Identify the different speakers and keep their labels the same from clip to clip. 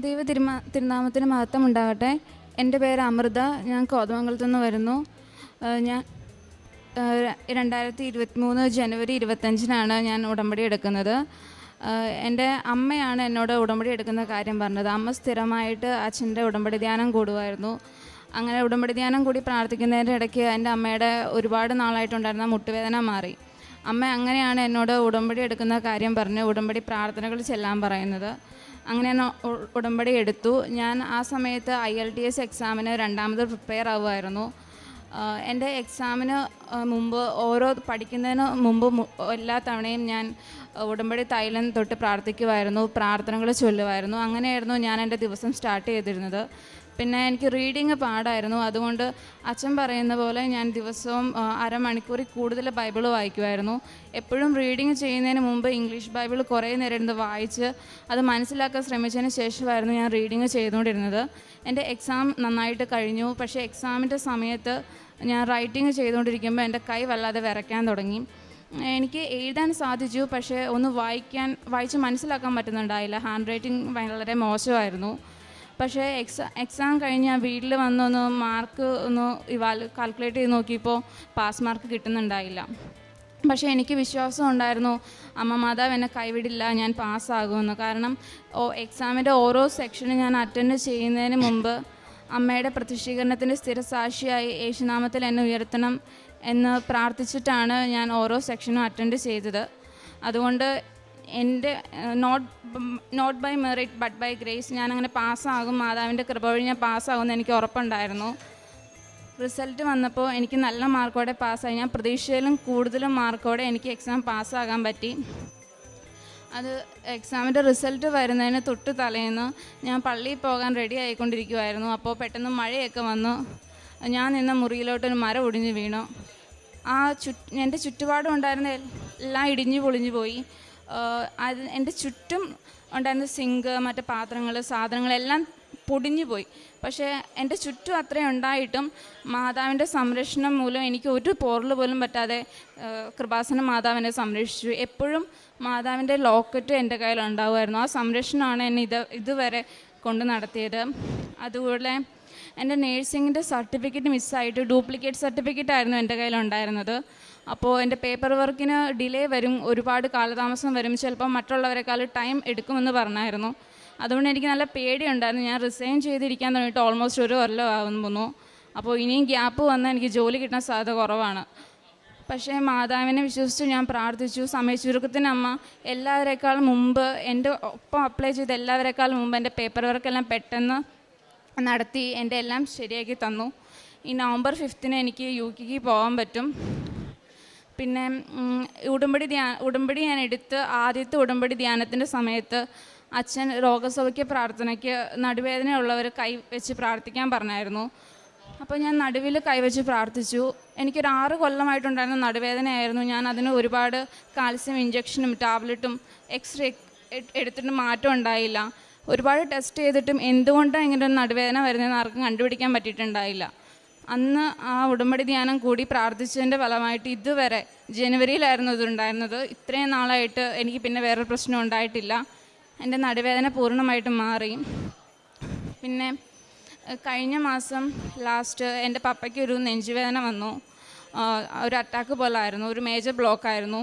Speaker 1: ദൈവ തിരുമാ തിരുനാമത്തിന് മഹത്വം ഉണ്ടാകട്ടെ എന്റെ പേര് അമൃത. ഞാൻ കോതമംഗലത്തു നിന്ന് വരുന്നു. ഞാൻ രണ്ടായിരത്തി ഇരുപത്തി മൂന്ന് ജനുവരി ഇരുപത്തഞ്ചിനാണ് ഞാൻ ഉടമ്പടി എടുക്കുന്നത്. എന്റെ അമ്മയാണ് എന്നോട് ഉടമ്പടി എടുക്കുന്ന കാര്യം പറഞ്ഞത്. അമ്മ സ്ഥിരമായിട്ട് അച്ഛന്റെ ഉടമ്പടി ധ്യാനം കൂടുമായിരുന്നു. അങ്ങനെ ഉടമ്പടി ധ്യാനം കൂടി പ്രാർത്ഥിക്കുന്നതിന്റെ ഇടയ്ക്ക് എന്റെ അമ്മയുടെ ഒരുപാട് നാളായിട്ടുണ്ടായിരുന്ന മുട്ടുവേദന മാറി. അമ്മ അങ്ങനെയാണ് എന്നോട് ഉടമ്പടി എടുക്കുന്ന കാര്യം പറഞ്ഞ് ഉടമ്പടി പ്രാർത്ഥനകൾ ചെല്ലാൻ പറയുന്നത്. അങ്ങനെ ഞാൻ ഉടമ്പടി എടുത്തു. ഞാൻ ആ സമയത്ത് ഐ എൽ ടി എസ് എക്സാമിന് രണ്ടാമത് പ്രിപ്പയർ ആവുമായിരുന്നു എന്റെ എക്സാമിന് മുമ്പ് ഓരോ പഠിക്കുന്നതിന് മുമ്പ് എല്ലാ തവണയും ഞാൻ ഉടമ്പടി തൈലം തൊട്ട് പ്രാർത്ഥിക്കുമായിരുന്നു പ്രാർത്ഥനകൾ ചൊല്ലുമായിരുന്നു അങ്ങനെയായിരുന്നു ഞാൻ എന്റെ ദിവസം സ്റ്റാർട്ട് ചെയ്തിരുന്നത്. പിന്നെ എനിക്ക് റീഡിങ് പാടായിരുന്നു. അതുകൊണ്ട് അച്ഛൻ പറയുന്ന പോലെ ഞാൻ ദിവസവും അരമണിക്കൂറിൽ കൂടുതൽ ബൈബിൾ വായിക്കുമായിരുന്നു എപ്പോഴും റീഡിങ് ചെയ്യുന്നതിന് മുമ്പ് ഇംഗ്ലീഷ് ബൈബിൾ കുറേ നേരം ഇരുന്ന് വായിച്ച് അത് മനസ്സിലാക്കാൻ ശ്രമിച്ചതിന് ശേഷമായിരുന്നു ഞാൻ റീഡിങ് ചെയ്തുകൊണ്ടിരുന്നത്. എന്റെ എക്സാം നന്നായിട്ട് കഴിഞ്ഞു. പക്ഷേ എക്സാമിന്റെ സമയത്ത് ഞാൻ റൈറ്റിംഗ് ചെയ്തുകൊണ്ടിരിക്കുമ്പോൾ എന്റെ കൈ വല്ലാതെ വിറയ്ക്കാൻ തുടങ്ങി. എനിക്ക് എഴുതാൻ സാധിച്ചു. പക്ഷേ ഒന്ന് വായിക്കാൻ വായിച്ച് മനസ്സിലാക്കാൻ പറ്റുന്നുണ്ടായില്ല. ഹാൻഡ് റൈറ്റിംഗ് വളരെ മോശമായിരുന്നു. പക്ഷേ എക്സാം എക്സാം കഴിഞ്ഞ് ഞാൻ വീട്ടിൽ വന്നൊന്ന് മാർക്ക് ഒന്ന് ഇവാൽ കാൽക്കുലേറ്റ് ചെയ്ത് നോക്കിയപ്പോൾ പാസ് മാർക്ക് കിട്ടുന്നുണ്ടായില്ല. പക്ഷേ എനിക്ക് വിശ്വാസം ഉണ്ടായിരുന്നു അമ്മ മാതാവ് എന്നെ കൈവിടില്ല ഞാൻ പാസ്സാകുമെന്ന് കാരണം ഓ എക്സാമിന്റെ ഓരോ സെക്ഷനും ഞാൻ അറ്റൻഡ് ചെയ്യുന്നതിന് മുമ്പ് അമ്മയുടെ പ്രതിഷ്ഠീകരണത്തിന്റെ സ്ഥിരസാക്ഷിയായി യേശുനാമത്തിൽ എന്നെ ഉയർത്തണം എന്ന് പ്രാർത്ഥിച്ചിട്ടാണ് ഞാൻ ഓരോ സെക്ഷനും അറ്റൻഡ് ചെയ്തത്. അതുകൊണ്ട് എന്റെ not not by merit but by grace ഞാൻ അങ്ങനെ പാസ്സാകും. മാതാവിന്റെ കൃപ വഴി ഞാൻ പാസ്സാകുമെന്ന് എനിക്ക് ഉറപ്പുണ്ടായിരുന്നു. റിസൾട്ട് വന്നപ്പോൾ എനിക്ക് നല്ല മാർക്കോടെ പാസ്സായി. ഞാൻ പ്രതീക്ഷയിലും കൂടുതലും മാർക്കോടെ എനിക്ക് എക്സാം പാസ്സാകാൻ പറ്റി. അത് എക്സാമിന്റെ റിസൾട്ട് വരുന്നതിന് തൊട്ട് തലേന്ന് ഞാൻ പള്ളിയിൽ പോകാൻ റെഡി ആയിക്കൊണ്ടിരിക്കുമായിരുന്നു അപ്പോൾ പെട്ടെന്ന് മഴയൊക്കെ വന്നു. ഞാൻ നിന്ന മുറിയിലോട്ടൊരു മരം ഒടിഞ്ഞു വീണു. ആ ചു എന്റെ ചുറ്റുപാടും ഉണ്ടായിരുന്ന എല്ലാം ഇടിഞ്ഞു പൊളിഞ്ഞു പോയി. എന്റെ ചുറ്റും ഉണ്ടായിരുന്ന സിങ്ക് മറ്റു പാത്രങ്ങൾ സാധനങ്ങളെല്ലാം പൊടിഞ്ഞു പോയി. പക്ഷേ എന്റെ ചുറ്റും അത്രയും ഉണ്ടായിട്ടും മാതാവിന്റെ സംരക്ഷണം മൂലം എനിക്ക് ഒരു പോറൽ പോലും പറ്റാതെ കൃപാസനം മാതാവിനെ സംരക്ഷിച്ചു. എപ്പോഴും മാതാവിന്റെ ലോക്കറ്റ് എന്റെ കയ്യിൽ ഉണ്ടാവുമായിരുന്നു ആ സംരക്ഷണമാണ് എന്നെ ഇത് ഇതുവരെ കൊണ്ട് നടത്തിയത്. അതുപോലെ എന്റെ നേഴ്സിങ്ങിന്റെ സർട്ടിഫിക്കറ്റ് മിസ്സായിട്ട് ഡ്യൂപ്ലിക്കേറ്റ് സർട്ടിഫിക്കറ്റ് ആയിരുന്നു എന്റെ കയ്യിലുണ്ടായിരുന്നത്. അപ്പോൾ എന്റെ പേപ്പർ വർക്കിന് ഡിലേ വരും ഒരുപാട് കാലതാമസം വരും. ചിലപ്പോൾ മറ്റുള്ളവരെക്കാൾ ടൈം എടുക്കുമെന്ന് പറഞ്ഞായിരുന്നു. അതുകൊണ്ട് എനിക്ക് നല്ല പേടിയുണ്ടായിരുന്നു. ഞാൻ റിസൈൻ ചെയ്തിരിക്കാൻ തുടങ്ങിയിട്ട് ഓൾമോസ്റ്റ് ഒരു കൊല്ലം ആവുന്നു അപ്പോൾ ഇനിയും ഗ്യാപ്പ് വന്നാൽ എനിക്ക് ജോലി കിട്ടാൻ സാധ്യത കുറവാണ്. പക്ഷേ മാതാവിനെ വിശ്വസിച്ച് ഞാൻ പ്രാർത്ഥിച്ചു. സമയ അമ്മ എല്ലാവരെക്കാൾ മുമ്പ് എന്റെ ഒപ്പം അപ്ലൈ ചെയ്ത എല്ലാവരെക്കാൾ മുമ്പ് എന്റെ പേപ്പർ വർക്കെല്ലാം പെട്ടെന്ന് നടത്തി എന്റെ എല്ലാം ശരിയാക്കി തന്നു. ഈ നവംബർ ഫിഫ്തിന് എനിക്ക് യു കെക്ക് പോകാൻ പറ്റും. പിന്നെ ഉടുമ്പടി ധ്യാ ഉടമ്പടി ഞാൻ എടുത്ത് ആദ്യത്തെ ഉടമ്പടി ധ്യാനത്തിന്റെ സമയത്ത് അച്ഛൻ രോഗസൗഖ്യ പ്രാർത്ഥനയ്ക്ക് നടുവേദനയുള്ളവർ കൈ വെച്ച് പ്രാർത്ഥിക്കാൻ പറഞ്ഞായിരുന്നു. അപ്പോൾ ഞാൻ നടുവിൽ കൈവച്ച് പ്രാർത്ഥിച്ചു. എനിക്കൊരു ആറ് കൊല്ലമായിട്ടുണ്ടായിരുന്ന നടുവേദനയായിരുന്നു. ഞാൻ അതിന് ഒരുപാട് കാൽസ്യം ഇഞ്ചക്ഷനും ടാബ്ലറ്റും എക്സ്റേ എടുത്തിട്ട് മാറ്റം ഉണ്ടായില്ല. ഒരുപാട് ടെസ്റ്റ് ചെയ്തിട്ടും എന്തുകൊണ്ടാണ് ഇങ്ങനെ ഒരു നടുവേദന വരുന്നതെന്ന് ആർക്കും കണ്ടുപിടിക്കാൻ പറ്റിയിട്ടുണ്ടായില്ല. അന്ന് ആ ഉടമ്പടി ധ്യാനം കൂടി പ്രാർത്ഥിച്ചതിന്റെ ഫലമായിട്ട് ഇതുവരെ ജനുവരിയിലായിരുന്നു ഇതുണ്ടായിരുന്നത്. ഇത്രയും നാളായിട്ട് എനിക്ക് പിന്നെ വേറൊരു പ്രശ്നം ഉണ്ടായിട്ടില്ല. എന്റെ നടുവേദന പൂർണമായിട്ടും മാറി. പിന്നെ കഴിഞ്ഞ മാസം ലാസ്റ്റ് എന്റെ പപ്പയ്ക്ക് ഒരു നെഞ്ചുവേദന വന്നു. ഒരു അറ്റാക്ക് പോലെ ആയിരുന്നു ഒരു മേജർ ബ്ലോക്ക് ആയിരുന്നു.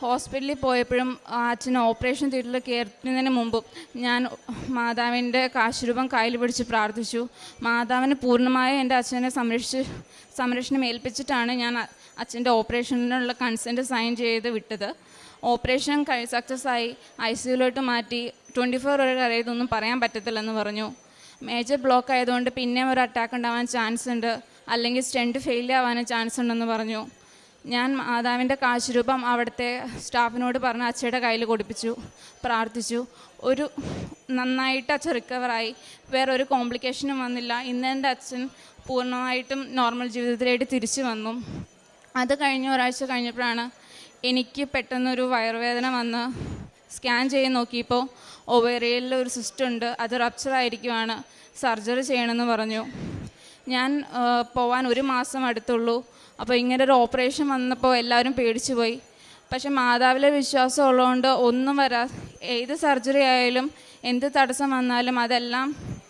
Speaker 1: ഹോസ്പിറ്റലിൽ പോയപ്പോഴും അച്ഛൻ ഓപ്പറേഷൻ തിയേറ്ററിൽ കയറുന്നതിന് മുമ്പും ഞാൻ മാതാവിന്റെ കാശുരൂപം കയ്യിൽ പിടിച്ച് പ്രാർത്ഥിച്ചു. മാതാവിന് പൂർണമായും എന്റെ അച്ഛനെ സംരക്ഷിച്ച് സംരക്ഷണം ഏൽപ്പിച്ചിട്ടാണ് ഞാൻ അച്ഛന്റെ ഓപ്പറേഷനുള്ള കൺസെന്റ് സൈൻ ചെയ്ത് വിട്ടത്. ഓപ്പറേഷൻ കഴി സക്സസ് ആയി. ഐ സിയുലോട്ട് മാറ്റി. ട്വന്റി ഫോർ വരെ വരെ പറയാൻ പറ്റത്തില്ലെന്ന് പറഞ്ഞു. മേജർ ബ്ലോക്ക് ആയതുകൊണ്ട് പിന്നെയും ഒരു അറ്റാക്ക് ഉണ്ടാവാൻ ചാൻസ് ഉണ്ട് അല്ലെങ്കിൽ സ്റ്റെന്റ് ഫെയിൽ ആവാനും ചാൻസ് ഉണ്ടെന്ന് പറഞ്ഞു. ഞാൻ മാതാവിന്റെ കാശുരൂപം അവിടുത്തെ സ്റ്റാഫിനോട് പറഞ്ഞ് അച്ഛയുടെ കയ്യിൽ കൊടുപ്പിച്ചു പ്രാർത്ഥിച്ചു. ഒരു നന്നായിട്ട് അച്ഛൻ റിക്കവറായി വേറെ ഒരു കോംപ്ലിക്കേഷനും വന്നില്ല. ഇന്ന് എന്റെ അച്ഛൻ പൂർണമായിട്ടും നോർമൽ ജീവിതത്തിലേക്ക് തിരിച്ചു വന്നു. അത് കഴിഞ്ഞ ഒരാഴ്ച കഴിഞ്ഞപ്പോഴാണ് എനിക്ക് പെട്ടെന്നൊരു വയറുവേദന വന്ന് സ്കാൻ ചെയ്ത് നോക്കിയപ്പോൾ ഒവേറിയലിൽ ഒരു സിസ്റ്റ് ഉണ്ട്. അത് റപ്ചർ ആയിരിക്കുവാണ്. സർജറി ചെയ്യണമെന്ന് പറഞ്ഞു. ഞാൻ പോവാൻ ഒരു മാസം അടുത്തുള്ളൂ. അപ്പോൾ ഇങ്ങനെ ഒരു ഓപ്പറേഷൻ വന്നപ്പോൾ എല്ലാവരും പേടിച്ചു പോയി പക്ഷെ മാതാവിലെ വിശ്വാസം ഉള്ളതുകൊണ്ട് ഒന്നും വരാ ഏത് സർജറി ആയാലും എന്ത് തടസ്സം വന്നാലും അതെല്ലാം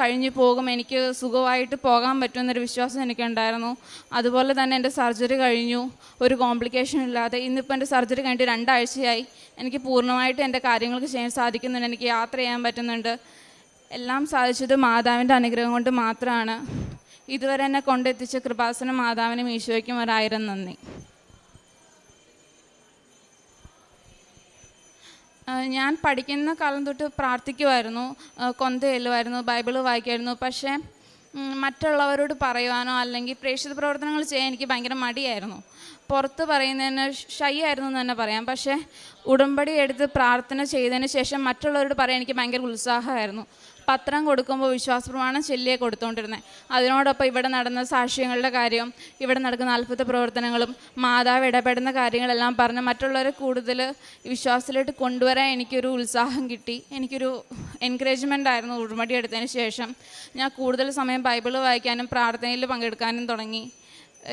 Speaker 1: കഴിഞ്ഞു പോകും. എനിക്ക് സുഖമായിട്ട് പോകാൻ പറ്റുമെന്നൊരു വിശ്വാസം എനിക്കുണ്ടായിരുന്നു. അതുപോലെ തന്നെ എന്റെ സർജറി കഴിഞ്ഞു. ഒരു കോംപ്ലിക്കേഷൻ ഇല്ലാതെ ഇന്നിപ്പോൾ എന്റെ സർജറി കഴിഞ്ഞിട്ട് രണ്ടാഴ്ചയായി. എനിക്ക് പൂർണമായിട്ട് എന്റെ കാര്യങ്ങൾക്ക് ചെയ്യാൻ സാധിക്കുന്നുണ്ട്. എനിക്ക് യാത്ര ചെയ്യാൻ പറ്റുന്നുണ്ട്. എല്ലാം സാധിച്ചത് മാതാവിന്റെ അനുഗ്രഹം കൊണ്ട് മാത്രമാണ്. ഇതുവരെ എന്നെ കൊണ്ടെത്തിച്ച കൃപാസന മാതാവിനും ഈശോയ്ക്കും ഒരായിരം നന്ദി. ഞാൻ പഠിക്കുന്ന കാലം തൊട്ട് പ്രാർത്ഥിക്കുമായിരുന്നു ആ, കൊന്ത എല്ലുമായിരുന്നു ബൈബിൾ വായിക്കുമായിരുന്നു പക്ഷേ മറ്റുള്ളവരോട് പറയുവാനോ അല്ലെങ്കിൽ പ്രേക്ഷിത പ്രവർത്തനങ്ങൾ ചെയ്യാൻ എനിക്ക് ഭയങ്കര മടിയായിരുന്നു. പുറത്ത് പറയുന്നതിന് ഷൈ ആയിരുന്നു എന്ന് തന്നെ പറയാം. പക്ഷേ ഉടമ്പടി എടുത്ത് പ്രാർത്ഥന ചെയ്തതിന് ശേഷം മറ്റുള്ളവരോട് പറയാൻ എനിക്ക് ഭയങ്കര ഉത്സാഹമായിരുന്നു. പത്രം കൊടുക്കുമ്പോൾ വിശ്വാസ പ്രമാണം ചെല്ലിയെ കൊടുത്തുകൊണ്ടിരുന്നത് അതിനോടൊപ്പം ഇവിടെ നടന്ന സാക്ഷ്യങ്ങളുടെ കാര്യം ഇവിടെ നടക്കുന്ന അത്ഭുത പ്രവർത്തനങ്ങളും മാതാവ് ഇടപെടുന്ന കാര്യങ്ങളെല്ലാം പറഞ്ഞ് മറ്റുള്ളവരെ കൂടുതൽ വിശ്വാസത്തിലോട്ട് കൊണ്ടുവരാൻ എനിക്കൊരു ഉത്സാഹം കിട്ടി. എനിക്കൊരു എൻകറേജ്മെന്റ് ആയിരുന്നു ഉടമ്പടി എടുത്തതിന് ശേഷം. ഞാൻ കൂടുതൽ സമയം ബൈബിൾ വായിക്കാനും പ്രാർത്ഥനയിൽ പങ്കെടുക്കാനും തുടങ്ങി.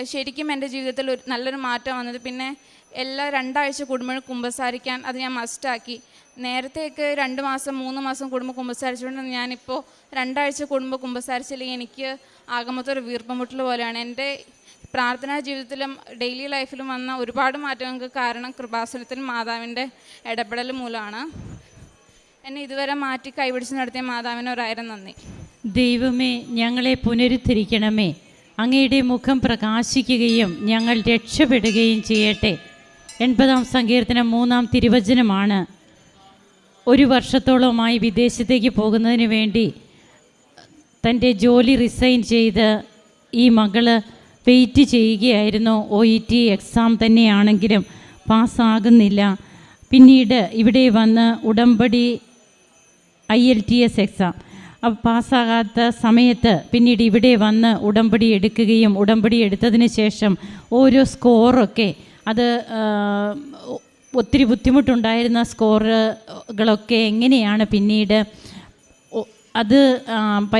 Speaker 1: ശരിക്കും എന്റെ ജീവിതത്തിൽ ഒരു നല്ലൊരു മാറ്റം വന്നത്. പിന്നെ എല്ലാ രണ്ടാഴ്ച കുടുംബം കുമ്പസാരിക്കാൻ അത് ഞാൻ മസ്റ്റാക്കി നേരത്തെയൊക്കെ രണ്ട് മാസം മൂന്ന് മാസം കുടുംബം കുമ്പസാരിച്ചുകൊണ്ട് ഞാനിപ്പോൾ രണ്ടാഴ്ച കുടുംബം കുമ്പസാരിച്ചില്ലെങ്കിൽ എനിക്ക് ആകമൊത്തം ഒരു വീർപ്പമുട്ടൽ പോലെയാണ്. എന്റെ പ്രാർത്ഥനാ ജീവിതത്തിലും ഡെയിലി ലൈഫിലും വന്ന ഒരുപാട് മാറ്റങ്ങൾക്ക് കാരണം കൃപാസനത്തിൽ മാതാവിന്റെ ഇടപെടൽ മൂലമാണ്. എന്നെ ഇതുവരെ മാറ്റി കൈപിടിച്ച് നടത്തിയ മാതാവിനൊരായിരം നന്ദി.
Speaker 2: ദൈവമേ ഞങ്ങളെ പുനരുദ്ധരിക്കണമേ. അങ്ങയുടെ മുഖം പ്രകാശിക്കുകയും ഞങ്ങൾ രക്ഷപ്പെടുകയും ചെയ്യട്ടെ. എൺപതാം സങ്കീർത്തനം മൂന്നാം തിരുവചനമാണ്. ഒരു വർഷത്തോളമായി വിദേശത്തേക്ക് പോകുന്നതിന് വേണ്ടി തന്റെ ജോലി റിസൈൻ ചെയ്ത് ഈ മകൾ വെയിറ്റ് ചെയ്യുകയായിരുന്നു. ഒ ഇ ടി എക്സാം തന്നെയാണെങ്കിലും പാസ്സാകുന്നില്ല. പിന്നീട് ഇവിടെ വന്ന് ഉടമ്പടി I L T S exam പാസ്സാകാത്ത സമയത്ത് പിന്നീട് ഇവിടെ വന്ന് ഉടമ്പടി എടുക്കുകയും ഉടമ്പടി എടുത്തതിന് ശേഷം ഓരോ സ്കോറൊക്കെ അത് ഒത്തിരി ബുദ്ധിമുട്ടുണ്ടായിരുന്ന സ്കോറുകളൊക്കെ എങ്ങനെയാണ് പിന്നീട് അത്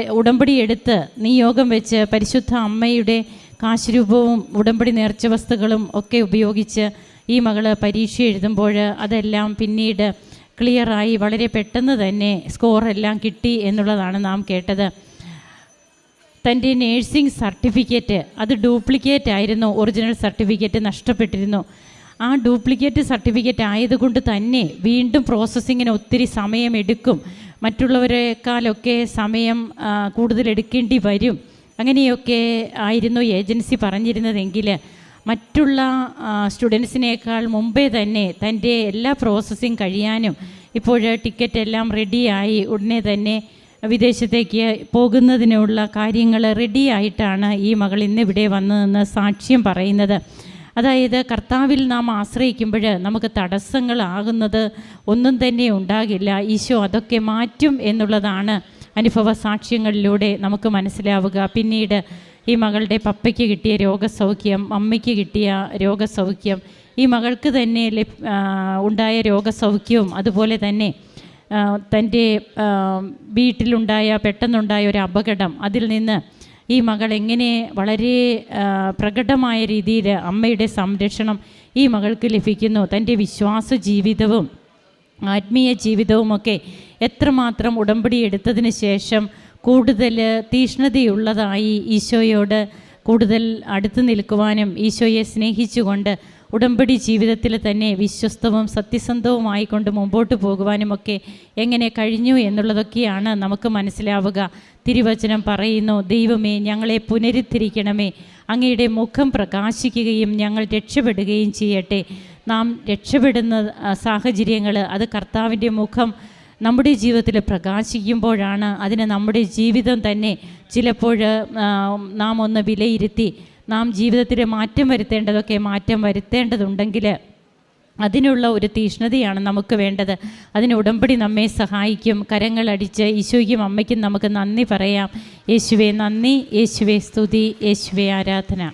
Speaker 2: ഉടമ്പടി എടുത്ത് നിയോഗം വെച്ച് പരിശുദ്ധ അമ്മയുടെ കാശുരൂപവും ഉടമ്പടി നേർച്ച വസ്തുക്കളും ഒക്കെ ഉപയോഗിച്ച് ഈ മകൾ പരീക്ഷ എഴുതുമ്പോൾ അതെല്ലാം പിന്നീട് ക്ലിയറായി വളരെ പെട്ടെന്ന് തന്നെ സ്കോറെല്ലാം കിട്ടി എന്നുള്ളതാണ് നാം കേട്ടത്. തന്റെ നേഴ്സിംഗ് സർട്ടിഫിക്കറ്റ് അത് ഡ്യൂപ്ലിക്കേറ്റ് ആയിരുന്നു ഒറിജിനൽ സർട്ടിഫിക്കറ്റ് നഷ്ടപ്പെട്ടിരുന്നു. ആ ഡ്യൂപ്ലിക്കേറ്റ് സർട്ടിഫിക്കറ്റ് ആയതുകൊണ്ട് തന്നെ വീണ്ടും പ്രോസസ്സിങ്ങിന് ഒത്തിരി സമയമെടുക്കും. മറ്റുള്ളവരെക്കാളൊക്കെ സമയം കൂടുതൽ എടുക്കേണ്ടി വരും. അങ്ങനെയൊക്കെ ആയിരുന്നു ഏജൻസി പറഞ്ഞിരുന്നതെങ്കിൽ മറ്റുള്ള സ്റ്റുഡൻസിനേക്കാൾ മുമ്പേ തന്നെ തന്റെ എല്ലാ പ്രോസസ്സിങ് കഴിയാനും ഇപ്പോൾ ടിക്കറ്റ് എല്ലാം റെഡിയായി ഉടനെ തന്നെ വിദേശത്തേക്ക് പോകുന്നതിനുള്ള കാര്യങ്ങൾ റെഡി ആയിട്ടാണ് ഈ മകൾ ഇന്ന് ഇവിടെ വന്നതെന്ന് സാക്ഷ്യം പറയുന്നത്. അതായത് കർത്താവിൽ നാം ആശ്രയിക്കുമ്പോൾ നമുക്ക് തടസ്സങ്ങളാകുന്നത് ഒന്നും തന്നെ ഉണ്ടാകില്ല. ഈശോ അതൊക്കെ മാറ്റും എന്നുള്ളതാണ് അനുഭവ സാക്ഷ്യങ്ങളിലൂടെ നമുക്ക് മനസ്സിലാവുക. പിന്നീട് ഈ മകളുടെ പപ്പയ്ക്ക് കിട്ടിയ രോഗസൗഖ്യം അമ്മയ്ക്ക് കിട്ടിയ രോഗസൗഖ്യം ഈ മകൾക്ക് തന്നെ ഉണ്ടായ രോഗസൗഖ്യവും അതുപോലെ തന്നെ തന്റെ വീട്ടിലുണ്ടായ പെട്ടെന്നുണ്ടായ ഒരു അപകടം അതിൽ നിന്ന് ഈ മകൾ എങ്ങനെ വളരെ പ്രകടമായ രീതിയിൽ അമ്മയുടെ സംരക്ഷണം ഈ മകൾക്ക് ലഭിക്കുന്നു തന്റെ വിശ്വാസ ജീവിതവും ആത്മീയ ജീവിതവുമൊക്കെ എത്രമാത്രം ഉടമ്പടി എടുത്തതിന് ശേഷം കൂടുതൽ തീഷ്ണതയുള്ളതായി ഈശോയോട് കൂടുതൽ അടുത്ത് നിൽക്കുവാനും ഈശോയെ സ്നേഹിച്ചുകൊണ്ട് ഉടമ്പടി ജീവിതത്തിൽ തന്നെ വിശ്വസ്തവും സത്യസന്ധവുമായി കൊണ്ട് മുമ്പോട്ട് പോകുവാനുമൊക്കെ എങ്ങനെ കഴിഞ്ഞു എന്നുള്ളതൊക്കെയാണ് നമുക്ക് മനസ്സിലാവുക. തിരുവചനം പറയുന്നു ദൈവമേ ഞങ്ങളെ പുനരുദ്ധരിക്കണമേ. അങ്ങയുടെ മുഖം പ്രകാശിക്കുകയും ഞങ്ങൾ രക്ഷപ്പെടുകയും ചെയ്യട്ടെ. നാം രക്ഷപ്പെടുന്ന സാഹചര്യങ്ങൾ അത് കർത്താവിന്റെ മുഖം നമ്മുടെ ജീവിതത്തിൽ പ്രകാശിക്കുമ്പോഴാണ് അതിനെ നമ്മുടെ ജീവിതം തന്നെ ചിലപ്പോൾ നാം ഒന്ന് വിലയിരുത്തി നാം ജീവിതത്തിൽ മാറ്റം വരുത്തേണ്ടതൊക്കെ മാറ്റം വരുത്തേണ്ടതുണ്ടെങ്കിൽ അതിനുള്ള ഒരു തീഷ്ണതയാണ് നമുക്ക് വേണ്ടത്. അതിന് ഉടമ്പടി നമ്മെ സഹായിക്കും. കരങ്ങളടിച്ച് യേശുവിക്കും അമ്മയ്ക്കും നമുക്ക് നന്ദി പറയാം. യേശുവേ നന്ദി. യേശുവേ സ്തുതി. യേശുവേ ആരാധന.